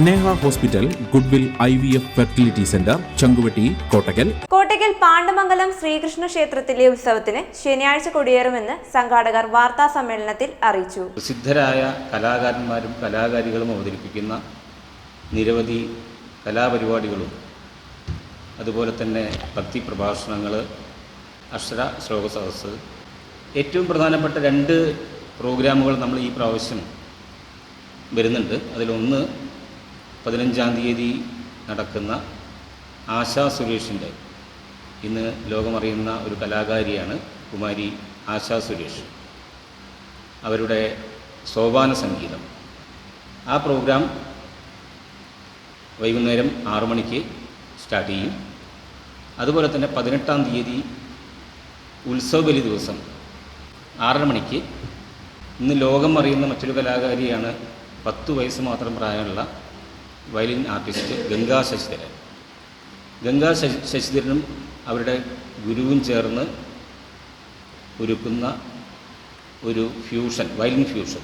Sneha hospital Goodwill I V F fertility centre Changuvetty Kottakkal Kottakkal Pandamangalam Sreekrishna ക്ഷേത്രത്തിലെ ഉത്സവത്തിന് ശനിയാഴ്ച കൊടിയേറുമെന്ന് സംഘാടകർ വാർത്താ സമ്മേളനത്തിൽ അറിയിച്ചു. പ്രസിദ്ധരായ കലാകാരന്മാരും കലാകാരികളും അവതരിപ്പിക്കുന്ന നിരവധി കലാപരിപാടികളും അതുപോലെ തന്നെ ഭക്തി പ്രഭാഷണങ്ങൾ അക്ഷര ശ്ലോക സദസ്സ് ഏറ്റവും പ്രധാനപ്പെട്ട രണ്ട് പ്രോഗ്രാമുകൾ നമ്മൾ ഈ പ്രാവശ്യം വരുന്നുണ്ട്. അതിലൊന്ന് പതിനഞ്ചാം തീയതി നടക്കുന്ന ആശാ സുരേഷിന്റെ ഇന്ന് ലോകമറിയുന്ന ഒരു കലാകാരിയാണ് കുമാരി ആശാ സുരേഷ്. അവരുടെ സോപാന സംഗീതം. ആ പ്രോഗ്രാം വൈകുന്നേരം ആറു മണിക്ക് സ്റ്റാർട്ട് ചെയ്യും. അതുപോലെ തന്നെ പതിനെട്ടാം തീയതി ഉത്സവബലി ദിവസം ആറര മണിക്ക്. ഇന്ന് ലോകം അറിയുന്ന മറ്റൊരു കലാകാരിയാണ് പത്ത് വയസ്സ് മാത്രം പ്രായമുള്ള വയലിൻ ആർട്ടിസ്റ്റ് ഗംഗാ ശശിധരൻ. ഗംഗാ ശശി ശശിധരനും അവരുടെ ഗുരുവും ചേർന്ന് ഒരുക്കുന്ന ഒരു ഫ്യൂഷൻ വയലിൻ ഫ്യൂഷൻ.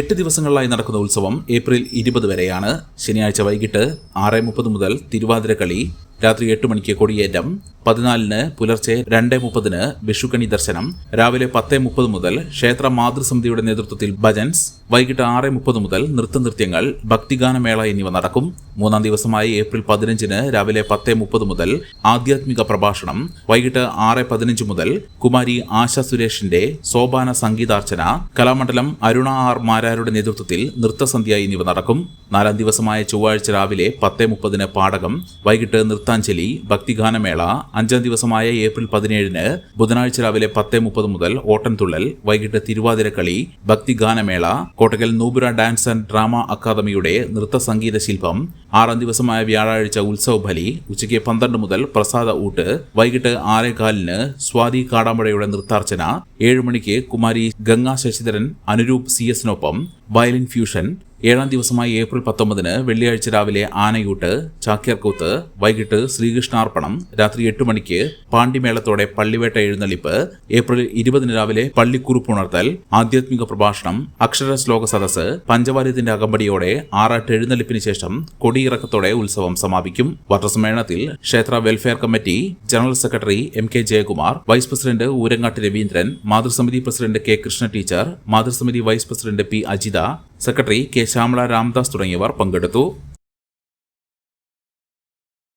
എട്ട് ദിവസങ്ങളിലായി നടക്കുന്ന ഉത്സവം ഏപ്രിൽ ഇരുപത് വരെയാണ്. ശനിയാഴ്ച വൈകിട്ട് ആറ് മുപ്പത് മുതൽ തിരുവാതിരക്കളി രാത്രി എട്ട് മണിക്ക് കൊടിയേറ്റം. പതിനാലിന് പുലർച്ചെ രണ്ട് മുപ്പതിന് വിഷുക്കണി ദർശനം. രാവിലെ പത്ത് മുപ്പത് മുതൽ ക്ഷേത്ര മാതൃസമിതിയുടെ നേതൃത്വത്തിൽ ഭജൻസ്. വൈകിട്ട് ആറ് മുപ്പത് മുതൽ നൃത്തനൃത്യങ്ങൾ ഭക്തിഗാനമേള എന്നിവ നടക്കും. മൂന്നാം ദിവസമായി ഏപ്രിൽ പതിനഞ്ചിന് രാവിലെ പത്ത് മുപ്പത് മുതൽ ആധ്യാത്മിക പ്രഭാഷണം. വൈകിട്ട് ആറ് പതിനഞ്ച് മുതൽ കുമാരി ആശ സുരേഷിന്റെ സോപാന സംഗീതാർച്ചന. കലാമണ്ഡലം അരുണ ആർ മാരാരുടെ നേതൃത്വത്തിൽ നൃത്തസന്ധ്യ എന്നിവ നടക്കും. നാലാം ദിവസമായ ചൊവ്വാഴ്ച രാവിലെ പത്ത് മുപ്പതിന് പാടകം. വൈകിട്ട് നൃത്താഞ്ജലി ഭക്തിഗാനമേള അഞ്ചാം ദിവസമായ ഏപ്രിൽ പതിനേഴിന് ബുധനാഴ്ച രാവിലെ പത്ത് മുപ്പത് മുതൽ ഓട്ടൻതുള്ളൽ വൈകിട്ട് Thiruvathirakali ഭക്തിഗാനമേള Kottakkal Nupura dance and drama അക്കാദമിയുടെ നൃത്ത സംഗീത ശില്പം ആറാം ദിവസമായ വ്യാഴാഴ്ച ഉത്സവ ബലി ഉച്ചയ്ക്ക് പന്ത്രണ്ട് മുതൽ പ്രസാദ ഊട്ട് വൈകിട്ട് ആറേകാലിന് സ്വാതി കാടാമ്പഴയുടെ നൃത്താർച്ചന ഏഴ് മണിക്ക് കുമാരി ഗംഗാ ശശിധരൻ അനുരൂപ് സി എസിനൊപ്പം വയലിൻ ഫ്യൂഷൻ ഏഴാം ദിവസമായ ഏപ്രിൽ പത്തൊമ്പതിന് വെള്ളിയാഴ്ച രാവിലെ ആനയൂട്ട് ചാക്യാർകൂത്ത് വൈകിട്ട് ശ്രീകൃഷ്ണാർപ്പണം രാത്രി എട്ട് മണിക്ക് പാണ്ഡിമേളത്തോടെ പള്ളിവേട്ട എഴുന്നള്ളിപ്പ് ഏപ്രിൽ ഇരുപതിന് രാവിലെ പള്ളിക്കുറുപ്പുണർത്തൽ ആധ്യാത്മിക പ്രഭാഷണം അക്ഷര ശ്ലോക സദസ് പഞ്ചവാര്യത്തിന്റെ അകമ്പടിയോടെ ആറാട്ട് എഴുന്നള്ളിപ്പിന് ശേഷം കൊടിയിറക്കത്തോടെ ഉത്സവം സമാപിക്കും. വട്ടസമ്മേളനത്തിൽ ക്ഷേത്ര welfare committee general secretary M K Jayakumar vice president Urangattu Raveendran മാതൃസമിതി president K Krishna teacher മാതൃസമിതി vice president P Ajitha secretary K Shyamala Ramdas തുടങ്ങിയവർ പങ്കെടുത്തു.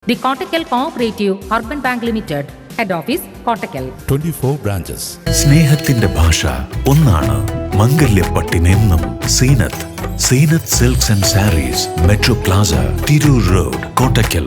The Kottakkal cooperative urban bank limited head office Kottakkal. Twenty four branches. സ്നേഹത്തിന്റെ ഭാഷ ഒന്നാണ്. മംഗല്യപ്പട്ടിനെന്നും Seenath. Seenath silks and sarees metro plaza Tirur road Kottakkal.